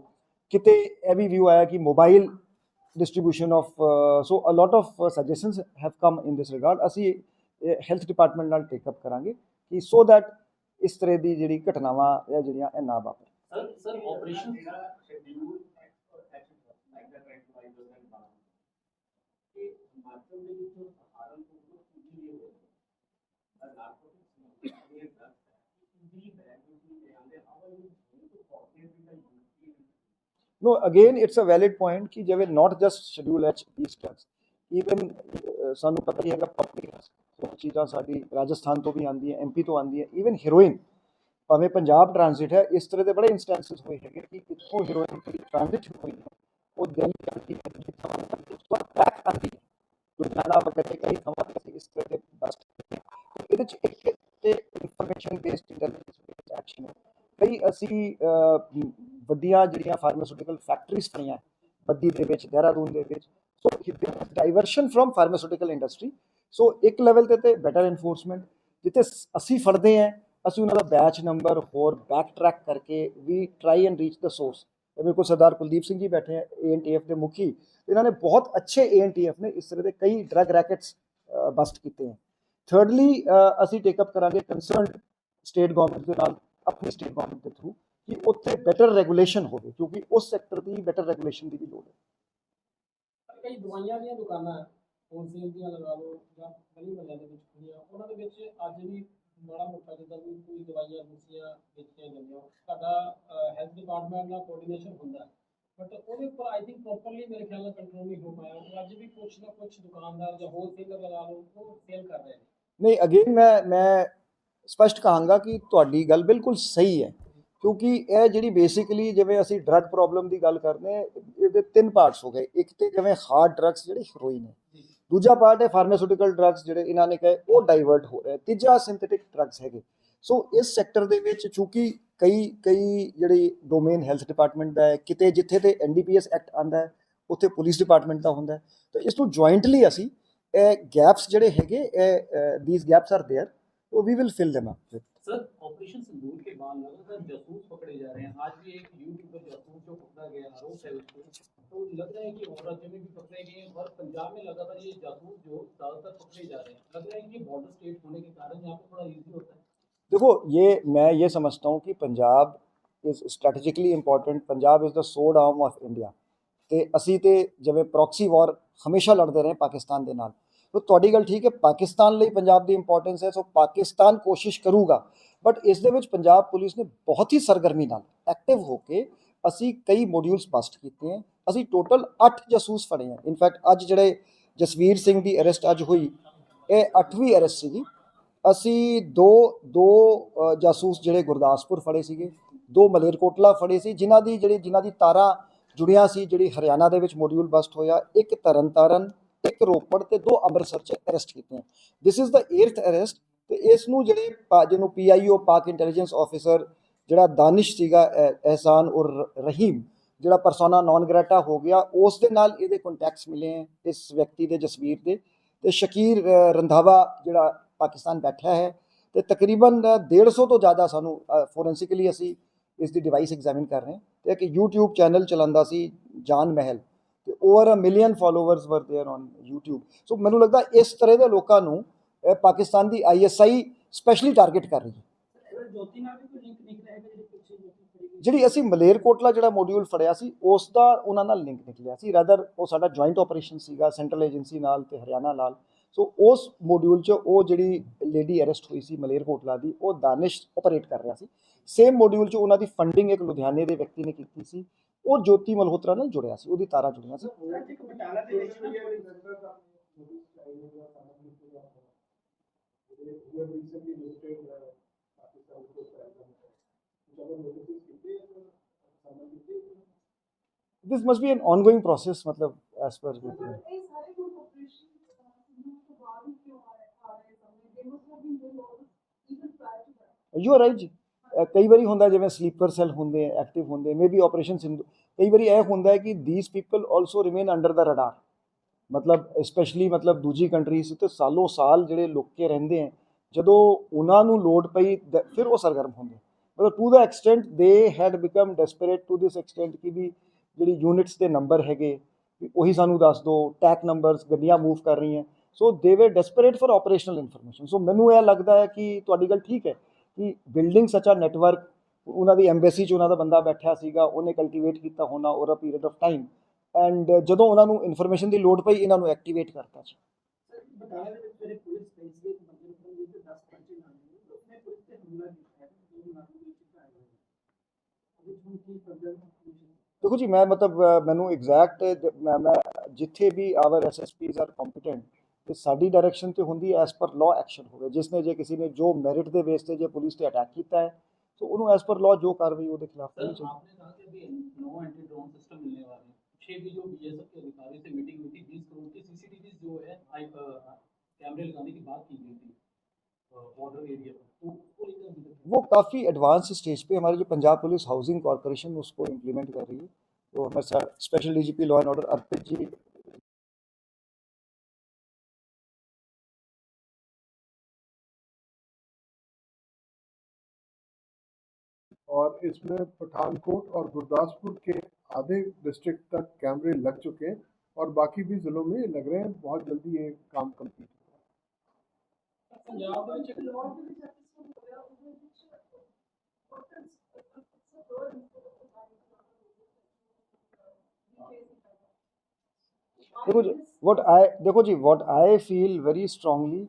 S1: ਕਿਤੇ ਇਹ ਵੀ ਵਿਊ ਆਇਆ ਕਿ mobile distribution of uh, so a lot of uh, suggestions have come in this regard. ਅਸੀਂ ਹੈਲਥ ਡਿਪਾਰਟਮੈਂਟ ਨਾਲ ਟੇਕ ਅਪ ਕਰਾਂਗੇ ਕਿ ਸੋ that ਇਸ ਤਰ੍ਹਾਂ ਦੀ ਜਿਹੜੀ ਘਟਨਾਵਾਂ ਜਾਂ ਜਿਹੜੀਆਂ ਇਹ ਨਾ ਵਾਪਰ
S3: sir sir operation
S4: schedule like the trend wise and ਬਾਅਦ ਕਿ ਹਿਮਾਚਲ ਦੇ ਵਿੱਚ ਸਹਾਰਨਪੁਰ ਤੋਂ ਕੁਝ ਵੀ ਹੋ ਰਿਹਾ ਨਾਰਕੋਟਿਕਸ ਇਹ ਦਸ ਦੀ ਬੈਗ ਦੇ ਆਂਦੇ how are you going to coordinate with the UP
S1: no, again, it's a valid point ਕਿ ਜਿਵੇਂ not just schedule h these drugs even ਸਾਨੂੰ ਪਤਾ ਹੀ ਹੈਗਾ ਪਬਲਿਕ ਉਹ ਚੀਜ਼ਾਂ ਸਾਡੀ ਰਾਜਸਥਾਨ ਤੋਂ ਵੀ ਆਉਂਦੀ ਹੈ ਐਮਪੀ ਤੋਂ ਆਉਂਦੀ ਹੈ ਈਵਨ ਹੀਰੋਇਨ ਭਾਵੇਂ ਪੰਜਾਬ ਟ੍ਰਾਂਜ਼ਿਟ ਹੈ ਇਸ ਤਰ੍ਹਾਂ ਦੇ ਬੜੇ ਇੰਸਟੈਂਸਸ ਹੋਏ ਹੈਗੇ ਕਿ ਕਿੱਥੋਂ ਹੀਰੋਇਨ ਦੀ ਟ੍ਰਾਂਜ਼ਿਟ ਹੋਈ ਹੈ ਉਹ ਦਿੱਲੀ ਜਾਂਦੀ ਹੈ ਜਿੱਥੋਂ ਉਸ ਬੈਕ ਆਉਂਦੀ ਹੈ ਲੁਧਿਆਣਾ ਵਗੈਰਾ ਕਈ ਥਾਵਾਂ ਤੇ ਇਸ ਤਰ੍ਹਾਂ ਦੇ ਬਸਟ ਇਹਦੇ ਚ ਇੱਕ ਤੇ ਇਨਫੋਰਮੇਸ਼ਨ ਬੇਸਡ ਇੰਟੈਲੀਜੈਂਸ ਐਕਸ਼ਨ ਕਈ ਅਸੀਂ ਵੱਡੀਆਂ ਜਿਹੜੀਆਂ ਫਾਰਮਾਸਿਊਟੀਕਲ ਫੈਕਟਰੀਜ਼ ਫੜੀਆਂ ਬੱਦੀ ਦੇ ਵਿੱਚ, ਦੇਹਰਾਦੂਨ ਦੇ ਵਿੱਚ so diversion from pharmaceutical industry so ਇੱਕ ਲੈਵਲ ਤੇ ਤੇ ਬੈਟਰ ਐਨਫੋਰਸਮੈਂਟ ਜਿੱਥੇ ਸ- ਅਸੀਂ ਫੜਦੇ ਹਾਂ, ਅਸੀਂ ਉਹਨਾਂ ਦਾ ਬੈਚ ਨੰਬਰ ਹੋਰ ਬੈਕ ਟਰੈਕ ਕਰਕੇ ਵੀ try and reach the source ਮੇਰੇ ਕੋਲ ਸਰਦਾਰ ਕੁਲਦੀਪ ਸਿੰਘ ਜੀ ਬੈਠੇ ਹੈ ਏਐਨਟੀਐਫ ਦੇ ਮੁਖੀ ਇਹਨਾਂ ਨੇ ਬਹੁਤ ਅੱਛੇ ਏਐਨਟੀਐਫ ਨੇ ਇਸ ਤਰ੍ਹਾਂ ਦੇ ਕਈ ਡਰਗ ਰੈਕਟਸ ਬਸਟ ਕੀਤੇ ਹੈ ਥਰਡਲੀ ਅਸੀਂ ਟੇਕ ਅਪ ਕਰਾਂਗੇ ਕੰਸਰਨਡ ਸਟੇਟ ਗਵਰਨਮੈਂਟ ਦੇ ਨਾਲ, ਆਪਣੀ ਸਟੇਟ ਗਵਰਨਮੈਂਟ ਦੇ ਥਰੂ ਕਿ ਉੱਥੇ ਬੈਟਰ ਰੈਗੂਲੇਸ਼ਨ ਹੋਵੇ ਕਿਉਂਕਿ ਉਸ ਸੈਕਟਰ ਦੀ ਬੈਟਰ ਰੈਗੂਲੇਸ਼ਨ ਦੀ ਵੀ ਲੋੜ ਹੈ
S3: ਕਈ ਦਵਾਈਆਂ ਦੀਆਂ ਦੁਕਾਨਾਂ ਹੋਲਸੇਲ ਦੀਆਂ ਲਗਾ ਲਓ ਜਾਂ ਗਲੀ ਮਹੱਲਿਆਂ ਦੇ ਵਿੱਚ ਖੁੱਲੀਆਂ ਉਹਨਾਂ ਦੇ ਵਿੱਚ ਅੱਜ ਵੀ ਮਾੜਾ ਮੋਟਾ ਜਿੱਦਾਂ ਵੀ ਕੋਈ ਦਵਾਈਆਂ ਦੂਸਰੀਆਂ ਵੇਚੀਆਂ ਜਾਂਦੀਆਂ ਸਾਡਾ ਹੈਲਥ ਡਿਪਾਰਟਮੈਂਟ ਨਾਲ ਕੋਆਰਡੀਨੇਸ਼ਨ ਹੁੰਦਾ ਬਟ ਉਹਦੇ ਉੱਪਰ ਆਈ ਥਿੰਕ ਪ੍ਰੋਪਰਲੀ ਮੇਰੇ ਖਿਆਲ ਨਾਲ ਕੰਟਰੋਲ ਨਹੀਂ ਹੋ ਪਾਇਆ ਉਹ ਅੱਜ ਵੀ ਕੁਝ ਨਾ ਕੁਝ ਦੁਕਾਨਦਾਰ ਜਾਂ ਹੋਲਸੇਲਰ ਲਗਾ ਲਓ ਉਹ ਸੇਲ ਕਰ ਰਹੇ ਨੇ
S1: ਨਹੀਂ ਅਗੇਨ ਮੈਂ ਮੈਂ ਸਪਸ਼ਟ ਕਹਾਂਗਾ ਕਿ ਤੁਹਾਡੀ ਗੱਲ ਬਿਲਕੁਲ ਸਹੀ ਹੈ ਕਿਉਂਕਿ ਇਹ ਜਿਹੜੀ ਬੇਸਿਕਲੀ ਜਿਵੇਂ ਅਸੀਂ ਡਰੱਗ ਪ੍ਰੋਬਲਮ ਦੀ ਗੱਲ ਕਰਦੇ ਹਾਂ ਇਹਦੇ ਤਿੰਨ ਪਾਰਟਸ ਹੋ ਗਏ ਇੱਕ ਤੇ ਜਿਵੇਂ ਹਾਰਡ ਡਰੱਗਸ ਜਿਹੜੇ ਹੀਰੋਇਨ ਹੈ ਦੂਜਾ ਪਾਰਟ ਹੈ ਫਾਰਮਾਸਿਊਟੀਕਲ ਡਰੱਗਸ ਜਿਹੜੇ ਇਹਨਾਂ ਨੇ ਕਹੇ ਉਹ ਡਾਈਵਰਟ ਹੋ ਰਹੇ ਤੀਜਾ ਸਿੰਥੈਟਿਕ ਡਰੱਗਸ ਹੈਗੇ ਸੋ ਇਸ ਸੈਕਟਰ ਦੇ ਵਿੱਚ ਚੂੰਕਿ ਕਈ ਕਈ ਜਿਹੜੀ ਡੋਮੇਨ ਹੈਲਥ ਡਿਪਾਰਟਮੈਂਟ ਦਾ ਹੈ ਕਿਤੇ ਜਿੱਥੇ ਤੇ ਐਨਡੀਪੀਐਸ ਐਕਟ ਆਂਦਾ ਹੈ ਉੱਥੇ ਪੁਲਿਸ ਡਿਪਾਰਟਮੈਂਟ ਦਾ ਹੁੰਦਾ ਹੈ ਤਾਂ ਇਸ ਨੂੰ ਜੁਆਇੰਟਲੀ ਅਸੀਂ ਇਹ ਗੈਪਸ ਜਿਹੜੇ ਹੈਗੇ ਇਹ ਥੀਸ ਗੈਪਸ ਆਰ देयर तो we will fill them up with
S3: sir operation Sindoor के बाद लगातार जासूस पकड़े जा रहे हैं आज भी एक यूट्यूब पर जासूस जो पकड़ा गया आरोप है उसको तो लग रहा है कि और राज्यों में भी पकड़े गए हैं और पंजाब में लगातार ये जासूस जो ज्यादातर पकड़े जा रहे हैं लग रहा है कि बॉर्डर स्टेट होने के कारण यहाँ पे थोड़ा इजी होता है
S1: देखो ये मैं ये समझता हूँ कि Punjab is strategically important Punjab is the sword arm of India ਤੇ ਅਸੀਂ ਤੇ ਜਿਵੇਂ ਪ੍ਰੋਕਸੀ ਵਾਰ ਹਮੇਸ਼ਾ ਲੜਦੇ ਰਹੇ ਪਾਕਿਸਤਾਨ ਦੇ ਨਾਲ ਤੋ ਤੁਹਾਡੀ ਗੱਲ ਠੀਕ ਹੈ, ਪਾਕਿਸਤਾਨ ਲਈ ਪੰਜਾਬ ਦੀ ਇੰਪੋਰਟੈਂਸ ਹੈ, ਸੋ ਪਾਕਿਸਤਾਨ ਕੋਸ਼ਿਸ਼ ਕਰੂਗਾ। ਬਟ ਇਸ ਦੇ ਵਿੱਚ ਪੰਜਾਬ ਪੁਲਿਸ ਨੇ ਬਹੁਤ ਹੀ ਸਰਗਰਮੀ ਨਾਲ ਐਕਟਿਵ ਹੋ ਕੇ ਅਸੀਂ ਕਈ ਮੋਡਿਊਲਸ ਬਸਟ ਕੀਤੇ ਹਨ ਅਸੀਂ ਟੋਟਲ 8 ਜਾਸੂਸ ਫੜੇ ਹਨ ਇਨਫੈਕਟ ਅੱਜ ਜਿਹੜੇ ਜਸਵੀਰ ਸਿੰਘ ਦੀ ਅਰੈਸਟ ਅੱਜ ਹੋਈ, ਇਹ 8ਵੀਂ ਅਰੈਸਟ ਸੀਗੀ। ਅਸੀਂ ਦੋ ਦੋ ਜਾਸੂਸ ਜਿਹੜੇ ਗੁਰਦਾਸਪੁਰ ਫੜੇ ਸੀਗੇ, ਦੋ ਮਲੇਰਕੋਟਲਾ ਫੜੇ ਸੀ, ਜਿਨ੍ਹਾਂ ਦੀ ਜਿਹੜੀ, ਜਿਨ੍ਹਾਂ ਦੀ ਤਾਰਾਂ ਜੁੜੀਆਂ ਸੀ, ਜਿਹੜੀ ਹਰਿਆਣਾ ਦੇ ਵਿੱਚ ਮੋਡਿਊਲ ਬਸਟ ਹੋਇਆ, ਇੱਕ ਤਰਨਤਾਰਨ ਇੱਕ ਰੋਪੜ ਤੇ ਦੋ ਅੰਮ੍ਰਿਤਸਰ ਚ ਅਰੈਸਟ ਕੀਤੇ this is the 8th arrest ਤੇ ਇਸ ਨੂੰ ਜਿਹੜੇ ਪਾ- ਜਿਹਨੂੰ ਪੀਆਈਓ ਪਾਕ ਇੰਟੈਲੀਜੈਂਸ ਆਫੀਸਰ ਜਿਹੜਾ ਦਾਨਿਸ਼ ਸੀਗਾ ਅਹਿਸਾਨ ਉਰ ਰਹੀਮ, ਜਿਹੜਾ ਪਰਸੋਨਾ ਨਾਨ ਗ੍ਰੈਟਾ ਹੋ ਗਿਆ, ਉਸ ਦੇ ਨਾਲ ਇਹਦੇ ਕੰਟੈਕਟਸ ਮਿਲੇ ਹੈ ਇਸ ਵਿਅਕਤੀ ਦੇ ਜਸਵੀਰ ਦੇ ਤੇ ਸ਼ਕੀਰ ਰੰਧਾਵਾ ਜਿਹੜਾ ਪਾਕਿਸਤਾਨ ਬੈਠਾ ਹੈ ਤੇ ਤਕਰੀਬਨ 150 ਤੋਂ ਜ਼ਿਆਦਾ ਸਾਨੂੰ ਫੋਰੈਂਸਿਕਲੀ ਅਸੀਂ ਇਸ ਦੀ ਡਿਵਾਈਸ ਐਗਜ਼ਾਮਿਨ ਕਰ ਰਹੇ ਹਾਂ ਤੇ ਇੱਕ YouTube ਚੈਨਲ ਚਲਾਉਂਦਾ ਸੀ, ਜਾਨ ਮਹਿਲ। ਤੇ over a million followers were there on YouTube so ਮੈਨੂੰ ਲੱਗਦਾ ਇਸ ਤਰ੍ਹਾਂ ਦੇ ਲੋਕਾਂ ਨੂੰ ਅਹ, ਪਾਕਿਸਤਾਨ ਦੀ ISI ਸਪੈਸ਼ਲੀ ਟਾਰਗੇਟ ਕਰ ਰਹੀ ਹੈ
S3: ज्योति नाल भी कोई लिंक दिख रहा है कि पीछे ज्योति खड़ी हुई
S1: ਜਿਹੜੀ ਅਸੀਂ ਮਲੇਰਕੋਟਲਾ ਜਿਹੜਾ ਮੋਡਿਊਲ ਫੜਿਆ ਸੀ ਉਸ ਦਾ ਉਹਨਾਂ ਨਾਲ ਲਿੰਕ ਨਿਕਲਿਆ ਸੀ ਰਦਰ ਉਹ ਸਾਡਾ ਜੁਆਇੰਟ ਆਪਰੇਸ਼ਨ ਸੀਗਾ ਸੈਂਟਰਲ ਏਜੰਸੀ ਨਾਲ ਤੇ ਹਰਿਆਣਾ ਨਾਲ ਸੋ ਉਸ ਮੋਡਿਊਲ 'ਚ ਉਹ ਜਿਹੜੀ ਲੇਡੀ ਅਰੈਸਟ ਹੋਈ ਸੀ ਮਲੇਰਕੋਟਲਾ ਦੀ ਉਹ ਦਾਨਿਸ਼ ਆਪਰੇਟ ਕਰ ਰਿਹਾ ਸੀ ਸੇਮ ਮੋਡਿਊਲ 'ਚ ਉਹਨਾਂ ਦੀ ਫੰਡਿੰਗ ਇੱਕ ਲੁਧਿਆਣੇ ਦੇ ਵਿਅਕਤੀ ਨੇ ਕੀਤੀ ਸੀ ਉਹ ਜੋਤੀ ਮਲਹੋਤਰਾ ਨਾਲ ਜੁੜਿਆ ਸੀ ਉਹਦੀ ਤਾਰਾਂ ਜੁੜੀਆਂ ਸੀ this must be an ongoing process matlab as per with me. you are right ਕਈ ਵਾਰੀ ਹੁੰਦਾ ਜਿਵੇਂ ਸਲੀਪਰ ਸੈੱਲ ਹੁੰਦੇ ਐਕਟਿਵ ਹੁੰਦੇ ਮੇਬੀ ਆਪਰੇਸ਼ਨ ਸਿੰਧੂ ਕਈ ਵਾਰੀ ਇਹ ਹੁੰਦਾ ਹੈ ਕਿ these people also remain under the radar ਮਤਲਬ ਸਪੈਸ਼ਲੀ ਮਤਲਬ ਦੂਜੀ ਕੰਟਰੀਜ਼ ਤੇ ਸਾਲੋ ਸਾਲ ਜਿਹੜੇ ਲੋਕੇ ਰਹਿੰਦੇ ਹੈ, ਜਦੋਂ ਉਹਨਾਂ ਨੂੰ ਲੋਡ ਪਈ ਦ- ਫਿਰ ਉਹ ਸਰਗਰਮ ਹੁੰਦੇ। ਮਤਲਬ to the extent they had become desperate to this extent ਕਿ ਵੀ ਜਿਹੜੀ ਯੂਨਿਟਸ ਦੇ ਨੰਬਰ ਹੈਗੇ, ਵੀ ਉਹੀ ਸਾਨੂੰ ਦੱਸ ਦਿਓ ਟੈਕ ਨੰਬਰਸ ਗੱਡੀਆਂ ਮੂਵ ਕਰ ਰਹੀਆਂ। So they were desperate for operational information so ਮੈਨੂੰ ਇਹ ਲੱਗਦਾ ਹੈ ਕਿ ਤੁਹਾਡੀ ਗੱਲ ਠੀਕ ਹੈ। ਕਿ ਬਿਲਡਿੰਗ ਸੱਚ ਆ ਨੈਟਵਰਕ ਉਹਨਾਂ ਦੀ ਐਮਬੈਸੀ 'ਚ ਉਹਨਾਂ ਦਾ ਬੰਦਾ ਬੈਠਿਆ ਸੀਗਾ, ਉਹਨੇ ਕਲਟੀਵੇਟ ਕੀਤਾ ਹੋਣਾ over a period of time and ਜਦੋਂ ਉਹਨਾਂ ਨੂੰ ਇਨਫੋਰਮੇਸ਼ਨ ਦੀ ਲੋੜ ਪਈ, ਇਹਨਾਂ ਨੂੰ ਐਕਟੀਵੇਟ ਕਰਤਾ ਜੀ। ਦੇਖੋ ਜੀ, ਮੈਂ ਮਤਲਬ ਮੈਨੂੰ ਐਗਜ਼ੈਕਟ ਮੈਂ ਜਿੱਥੇ ਵੀ ਆਵਰ ਐਸਐਸਪੀਜ਼ ਆਰ ਕੰਪੀਟੈਂਟ ਤੇ ਸਾਡੀ ਡਾਇਰੈਕਸ਼ਨ ਤੇ ਹੁੰਦੀ ਹੈ ਐਸ ਪਰ ਲਾਅ ਐਕਸ਼ਨ ਹੋਵੇ ਜਿਸਨੇ ਜੇ ਕਿਸੇ ਨੇ ਜੋ ਮੈਰਿਟ ਦੇ ਬੇਸ ਤੇ ਜੇ ਪੁਲਿਸ ਤੇ ਅਟੈਕ ਕੀਤਾ ਹੈ ਸੋ ਉਹਨੂੰ ਐਸ ਪਰ ਲਾਅ ਜੋ ਕਾਰਵਾਈ ਉਹਦੇ ਖਿਲਾਫ
S5: सर
S1: ਕਰਨੀ ਚਾਹੀਦੀ
S5: आपने कहा कि अभी नो एंटी ड्रोन सिस्टम मिलने वाले हैं छह भी जो बीएसएफ के अधिकारी से मीटिंग हुई थी बीस करोड़ की सीसीटीवी जो है आई कैमरे लगाने की बात की गई थी बॉर्डर एरिया पर तो उसको लेकर अभी तक
S1: वो काफ़ी एडवांस स्टेज पे हमारी जो पंजाब पुलिस हाउसिंग कॉरपोरेशन उसको इम्प्लीमेंट कर रही है तो हमारे special DGP law and order Arpit ji
S6: और इसमें पठानकोट और गुरदासपुर के आधे डिस्ट्रिक्ट तक कैमरे लग चुके हैं और बाकी भी ज़िलों में लग रहे हैं, बहुत जल्दी ये काम कंप्लीट
S1: देखो जी वॉट आई देखो जी I feel very strongly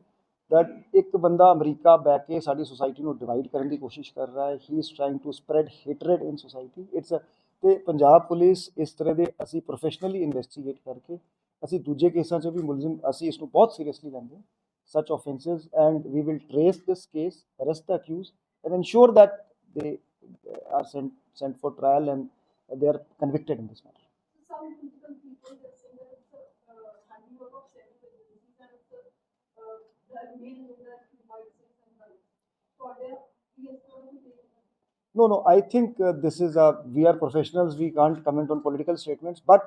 S1: that ਇੱਕ ਬੰਦਾ ਅਮਰੀਕਾ ਬੈ ਕੇ ਸਾਡੀ ਸੁਸਾਇਟੀ ਨੂੰ ਡਿਵਾਈਡ ਕਰਨ ਦੀ ਕੋਸ਼ਿਸ਼ ਕਰ ਰਿਹਾ ਹੈ he is trying to spread hatred in society it's ਤੇ ਪੰਜਾਬ ਪੁਲਿਸ ਇਸ ਤਰ੍ਹਾਂ ਦੇ ਅਸੀਂ ਪ੍ਰੋਫੈਸ਼ਨਲੀ ਇਨਵੈਸਟੀਗੇਟ ਕਰਕੇ ਅਸੀਂ ਦੂਜੇ ਕੇਸਾਂ 'ਚ ਵੀ ਮੁਲਜ਼ਮ ਅਸੀਂ ਇਸ ਨੂੰ ਬਹੁਤ ਸੀਰੀਅਸਲੀ ਲੈਂਦੇ ਹਾਂ such offences and we will trace this case arrest the accused and ensure that they uh, are sent sent for trial and they are convicted in this matter
S2: some political people that say that it's a uh, handiwork of several agencies and it's a, uh, the main leader who might say something. For their PSO to take
S1: No, no. I think uh, this is a we are professionals. We can't comment on political statements. But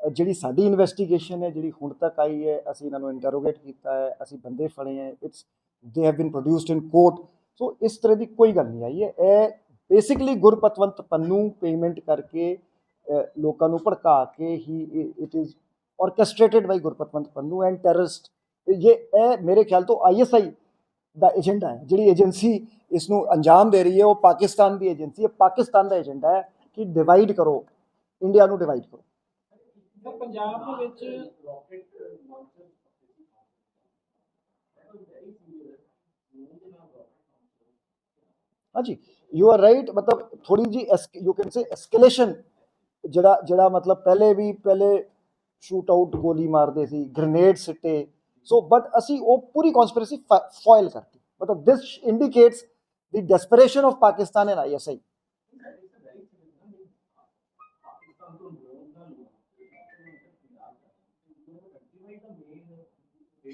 S1: uh, ਜਿਹੜੀ ਸਾਡੀ ਇਨਵੈਸਟੀਗੇਸ਼ਨ ਹੈ ਜਿਹੜੀ ਹੁਣ ਤੱਕ ਆਈ ਹੈ ਅਸੀਂ ਇਹਨਾਂ ਨੂੰ ਇੰਟਰੋਗੇਟ ਕੀਤਾ ਹੈ ਅਸੀਂ ਬੰਦੇ ਫੜੇ ਹੈ it's they have been produced in court so ਇਸ ਤਰ੍ਹਾਂ ਦੀ ਕੋਈ ਗੱਲ ਨਹੀਂ ਆਈ ਹੈ ਇਹ ਬੇਸਿਕਲੀ ਗੁਰਪਤਵੰਤ ਪੰਨੂ ਪੇਮੈਂਟ ਕਰਕੇ ਲੋਕਾਂ ਨੂੰ ਭੜਕਾ ਕੇ he it is orchestrated by Gurpatwant Pannu and terrorist ਇਹ ਇਹ ਮੇਰੇ ਖਿਆਲ ਤੋਂ ਆਈਐਸਆਈ ਦਾ ਏਜੰਡਾ ਹੈ ਜਿਹੜੀ ਏਜੰਸੀ ਇਸ ਨੂੰ ਅੰਜਾਮ ਦੇ ਰਹੀ ਹੈ ਉਹ ਪਾਕਿਸਤਾਨ ਦੀ ਏਜੰਸੀ ਹੈ ਪਾਕਿਸਤਾਨ ਦਾ ਏਜੰਡਾ ਹੈ ਕਿ ਡਿਵਾਈਡ ਕਰੋ ਇੰਡੀਆ ਨੂੰ ਡਿਵਾਈਡ ਕਰੋ
S3: ਪੰਜਾਬ ਦੇ ਵਿੱਚ.
S1: ਹਾਂਜੀ ਯੂ ਆਰ ਰਾਈਟ ਮਤਲਬ ਥੋੜੀ ਜੀ ਯੂ ਕੈਨ ਸੇ ਐਸਕੇਲੇਸ਼ਨ ਜਿਹੜਾ ਜਿਹੜਾ ਮਤਲਬ ਪਹਿਲੇ ਵੀ ਪਹਿਲੇ ਸ਼ੂਟ ਆਊਟ ਗੋਲੀ ਮਾਰਦੇ ਸੀ ਗ੍ਰੇਨੇਡ ਸਿੱਟੇ ਸੋ ਬਟ ਅਸੀਂ ਉਹ ਪੂਰੀ ਕਨਸਪੀਰੇਸੀ ਫੋਇਲ ਕਰਤੀ। ਮਤਲਬ this indicates the desperation of Pakistan and ISI
S4: That is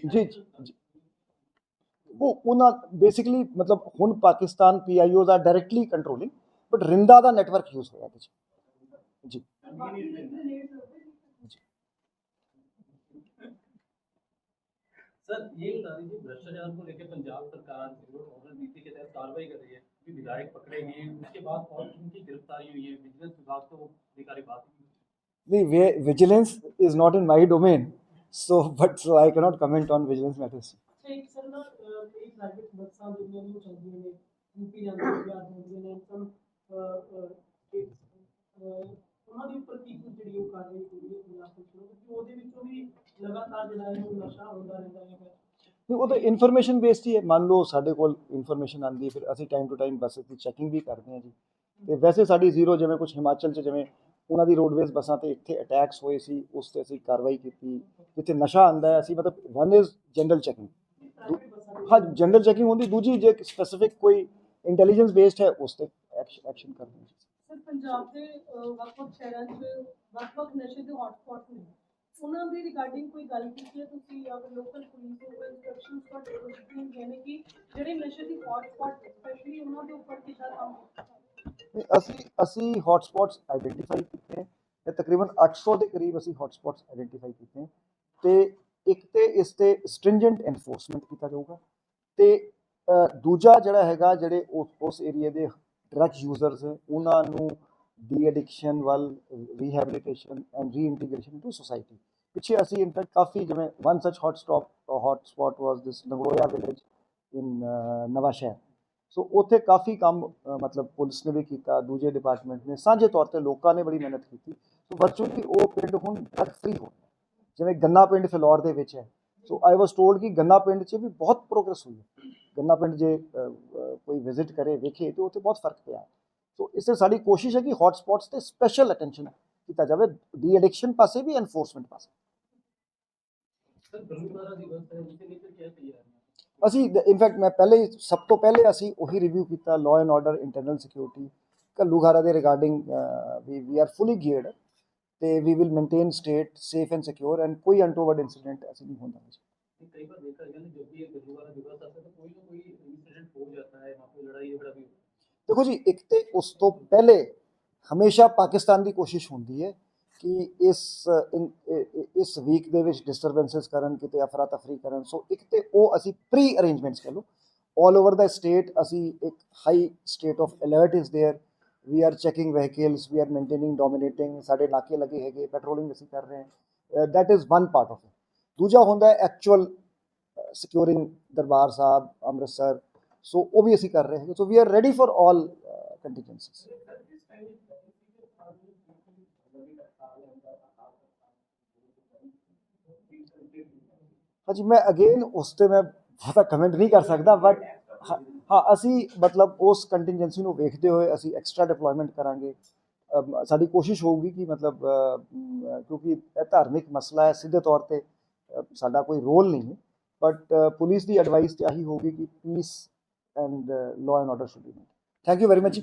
S1: ਜੀ ਜੀ। ਉਹ ਉਹਨਾਂ ਬੇਸਿਕਲੀ ਮਤਲਬ ਹੁਣ ਪਾਕਿਸਤਾਨ ਪੀਆਈਓਜ਼ ਆ ਡਾਇਰੈਕਟਲੀ ਕੰਟਰੋਲਿੰਗ ਬਟ ਰਿੰਦਾ ਦਾ ਨੈਟਵਰਕ ਯੂਜ਼ ਹੋਇਆ ਇਹਦੇ 'ਚ ਜੀ
S5: सर ये बता दीजिए भ्रष्टाचार को लेकर पंजाब सरकार जरूर ऑर्डर नीति के तहत कार्रवाई कर रही है कि विधायक पकड़े गए उसके बाद और उनकी गिरफ्तारी हुई है विजिलेंस विभाग तो अधिकारी बात नहीं
S1: the vigilance is not in my domain so but so i cannot comment on vigilance matters
S3: ਅੱਛਾ ਇੱਕ ਸਰ ਨਾ ਅਹ, ਕਈ ਪ੍ਰਾਈਵੇਟ ਬੱਸਾਂ ਜਿਹੜੀਆਂ ਨੇ ਉਹ ਚੱਲਦੀਆਂ ਨੇ ਯੂਪੀ ਜਾਂਦੀਆਂ ਨੇ ਬਿਹਾਰ ਜਾਂਦੀਆਂ ਨੇ ਸਮ ਉਹਨਾਂ ਦੇ ਉੱਪਰ ਕੀ ਕੁਝ ਜਿਹੜੀ ਉਹ ਕਾਰਵਾਈ ਹੋਈ ਹੈ ਪੰਜਾਬ ਪੁਲਿਸ ਵੱਲੋਂ ਕਿਉਂਕਿ ਉਹਦੇ ਵਿੱਚੋਂ ਵੀ ਲਗਾਤਾਰ ਜਿਹੜਾ ਹੈ ਉਹ ਨਸ਼ਾ ਹੁੰਦਾ ਰਹਿੰਦਾ ਹੈ।
S1: ਨਹੀਂ ਉਹ ਤਾਂ ਇਨਫੋਰਮੇਸ਼ਨ ਬੇਸਡ ਹੀ ਹੈ। ਮੰਨ ਲਓ ਸਾਡੇ ਕੋਲ ਇਨਫੋਰਮੇਸ਼ਨ ਆਂਦੀ ਹੈ ਫਿਰ ਅਸੀਂ ਟਾਈਮ ਟੂ ਟਾਈਮ ਬੱਸ ਦੀ ਚੈਕਿੰਗ ਵੀ ਕਰਦੇ ਹਾਂ ਜੀ। ਤੇ ਵੈਸੇ ਸਾਡੀ ਜ਼ੀਰੋ ਜਿਵੇਂ ਕੁਝ ਹਿਮਾਚਲ 'ਚ ਜਿਵੇਂ ਉਹਨਾਂ ਦੀ ਰੋਡਵੇਜ਼ ਬੱਸਾਂ ਤੇ ਇੱਥੇ ਅਟੈਕਸ ਹੋਏ ਸੀ ਉਸ ਤੇ ਅਸੀਂ ਕਾਰਵਾਈ ਕੀਤੀ ਜਿੱਥੇ ਨਸ਼ਾ ਆਂਦਾ ਹੈ ਅਸੀਂ ਮਤਲਬ one is general checking
S3: private ਬੱਸਾਂ
S2: ਸਕਦੇ
S1: ਹਾਂ ਜਨਰਲ ਚੈਕਿੰਗ ਹੁੰਦੀ ਦੂਜੀ ਜੇ ਸਪੈਸੀਫਿਕ ਕੋਈ ਇੰਟੈਲੀਜੈਂਸ ਬੇਸਡ ਹੈ ਉਸ ਤੇ ਐਕਸ਼ਨ ਕਰਨੀ ਹੈ
S2: ਸਰ ਪੰਜਾਬ ਦੇ ਵੱਖ-ਵੱਖ ਸ਼ਹਿਰਾਂ 'ਚ ਵੱਖ-ਵੱਖ ਨਸ਼ੇ ਦੇ ਹੌਟਸਪੌਟ ਨੇ। ਉਹਨਾਂ ਦੇ ਰਿਗਾਰਡਿੰਗ ਕੋਈ ਗੱਲ ਕੀਤੀ ਹੈ ਤੁਸੀਂ, ਜਾਂ ਲੋਕਲ ਪੁਲਿਸ ਨੂੰ ਕੋਈ ਇਨਸਟਰਕਸ਼ਨਸ ਤੁਹਾਡੇ ਕੋਲ ਦਿੱਤੀਆਂ ਕਿ ਜਿਹੜੇ ਨਸ਼ੇ ਦੀ ਹੌਟਸਪੌਟ ਸਪੈਸ਼ਲੀ ਉਹਨਾਂ ਦੇ ਉੱਪਰ ਕਿੱਦਾਂ ਕੰਮ
S1: ਅਸੀਂ ਅਸੀਂ ਹੌਟਸਪੌਟਸ ਆਈਡੈਂਟੀਫਾਈ ਕੀਤੇ ਹੈ ਤੇ ਤਕਰੀਬਨ 800 ਦੇ ਕਰੀਬ ਅਸੀਂ ਹੌਟਸਪੌਟਸ ਆਈਡੈਂਟੀਫਾਈ ਕੀਤੇ ਹੈ। ਤੇ ਇੱਕ ਤੇ ਇਸ ਤੇ ਸਟ੍ਰਿੰਜੈਂਟ ਐਨਫੋਰਸਮੈਂਟ ਕੀਤਾ ਜਾਊਗਾ ਤੇ ਦੂਜਾ ਜਿਹੜਾ ਹੈਗਾ, ਜਿਹੜੇ ਉਸ ਉਸ ਏਰੀਆ ਦੇ ਡਰੱਗ ਯੂਜ਼ਰਸ ਹੈ ਉਹਨਾਂ ਨੂੰ ਡੀ ਐਡਿਕਸ਼ਨ ਵੱਲ rehabilitation and reintegration to society ਪਿੱਛੇ ਅਸੀਂ ਇਨਫੈਕਟ ਕਾਫੀ ਜਿਵੇਂ one such hot stop hot spot was this ਨਗਰੋਇਆ village in Nawan Shahr. So ਉੱਥੇ ਕਾਫੀ ਕੰਮ ਮਤਲਬ ਪੁਲਿਸ ਨੇ ਵੀ ਕੀਤਾ, ਦੂਜੇ ਡਿਪਾਰਟਮੈਂਟ ਨੇ। ਸਾਂਝੇ ਤੌਰ ਤੇ ਲੋਕਾਂ ਨੇ ਬੜੀ ਮਿਹਨਤ ਕੀਤੀ। ਸੋ ਵਰਚੁਅਲੀ ਉਹ ਪਿੰਡ ਹੁਣ ਡਰੱਗ ਫ੍ਰੀ ਹੋ ਜਿਵੇਂ ਗੰਨਾ ਪਿੰਡ ਫਿਲੌਰ ਦੇ ਵਿੱਚ ਹੈ। ਸੋ ਆਈ ਵਾਸ ਟੋਲਡ ਕਿ ਗੰਨਾ ਪਿੰਡ 'ਚ ਵੀ ਬਹੁਤ ਪ੍ਰੋਗਰੈਸ ਹੋਈ ਹੈ ਗੰਨਾ ਪਿੰਡ ਜੇ ਅ, ਅ, ਕੋਈ ਵਿਜ਼ਿਟ ਕਰੇ ਵੇਖੇ ਤੇ ਉੱਥੇ ਬਹੁਤ ਫਰਕ ਪਿਆ ਸੋ ਇਸ ਤੇ ਸਾਡੀ ਕੋਸ਼ਿਸ਼ ਹੈ ਕਿ ਹੌਟ ਸਪੌਟਸ ਤੇ ਸਪੈਸ਼ਲ ਅਟੈਂਸ਼ਨ ਕੀਤਾ ਜਾਵੇ ਡੀ ਐਡਿਕਸ਼ਨ ਪਾਸੇ ਵੀ ਐਨਫੋਰਸਮੈਂਟ ਪਾਸੇ
S5: सर बलूबारा दिवस है इसे लेकर क्या तैयार है
S1: ਅਸੀਂ ਇਨਫੈਕਟ ਮੈਂ ਪਹਿਲੇ ਹੀ ਸਭ ਤੋਂ ਪਹਿਲੇ ਅਸੀਂ ਉਹੀ ਰਿਵਿਊ ਕੀਤਾ law and order internal security ਘੱਲੂਘਾਰਾ ਦੇ ਰਿਗਾਰਡਿੰਗ ਵੀ ਵੀ ਆਰ ਫੁੱਲੀ ਗੀਅਰਡ ਤੇ we will maintain state safe and secure and ਕੋਈ ਅਨਟੋਵਰਡ इन्सिडेंट ऐसे नहीं होने देंगे
S5: कि कई बार देखा गया ना जब भी ये बलूबारा दिवस आता है तो कोई ना कोई इंसिडेंट हो जाता है वहाँ पे लड़ाई झगड़ा भी होता है
S1: ਦੇਖੋ ਜੀ ਇੱਕ ਤੇ ਉਸ ਤੋਂ ਪਹਿਲੇ ਹਮੇਸ਼ਾ ਪਾਕਿਸਤਾਨ ਦੀ ਕੋਸ਼ਿਸ਼ ਹੁੰਦੀ ਹੈ ਕਿ ਇਸ ਇਨ- ਇ- ਇ- ਇਸ ਵੀਕ ਦੇ ਵਿੱਚ ਡਿਸਟਰਬੈਂਸਸ ਕਰਨ ਕਿਤੇ ਅਫਰਾ ਤਫਰੀ ਕਰਨ ਸੋ ਇੱਕ ਤੇ ਉਹ ਅਸੀਂ ਪ੍ਰੀ ਅਰੇਂਜਮੈਂਟਸ ਕਹ ਲਓ ਆਲ ਓਵਰ ਦਾ ਸਟੇਟ ਅਸੀਂ ਇੱਕ high state of alert is there we are checking vehicles we are maintaining dominating ਸਾਡੇ ਨਾਕੇ ਲੱਗੇ ਹੈਗੇ ਪੈਟਰੋਲਿੰਗ ਅਸੀਂ ਕਰ ਰਹੇ ਹਾਂ that is one part of it ਦੂਜਾ ਹੁੰਦਾ ਹੈ ਐਕਚੁਅਲ ਸਿਕਿਉਰਿੰਗ ਦਰਬਾਰ ਸਾਹਿਬ ਅੰਮ੍ਰਿਤਸਰ ਸੋ ਉਹ ਵੀ ਅਸੀਂ ਕਰ ਰਹੇ ਹਾਂ so we are ready for all contingencies ਹਾਂਜੀ ਮੈਂ ਅਗੇਨ ਉਸ ਤੇ ਮੈਂ ਬਹੁਤਾ ਕਮੈਂਟ ਨਹੀਂ ਕਰ ਸਕਦਾ ਬਟ ਹਾਂ, ਅਸੀਂ ਮਤਲਬ ਉਸ ਕੰਟੀਜੈਂਸੀ ਨੂੰ ਵੇਖਦੇ ਹੋਏ ਅਸੀਂ ਐਕਸਟਰਾ ਡਿਪਲੋਇਮੈਂਟ ਕਰਾਂਗੇ। ਸਾਡੀ ਕੋਸ਼ਿਸ਼ ਹੋਊਗੀ ਕਿ ਮਤਲਬ ਕਿਉਂਕਿ ਇਹ ਧਾਰਮਿਕ ਮਸਲਾ ਹੈ, ਸਿੱਧੇ ਤੌਰ ਤੇ ਸਾਡਾ ਕੋਈ ਰੋਲ ਨਹੀਂ ਹੈ। ਬਟ ਪੁਲਿਸ ਦੀ ਐਡਵਾਈਸ ਤੇ ਆਹੀ ਹੋਊਗੀ ਕਿ peace and law and order should be thank
S2: you very much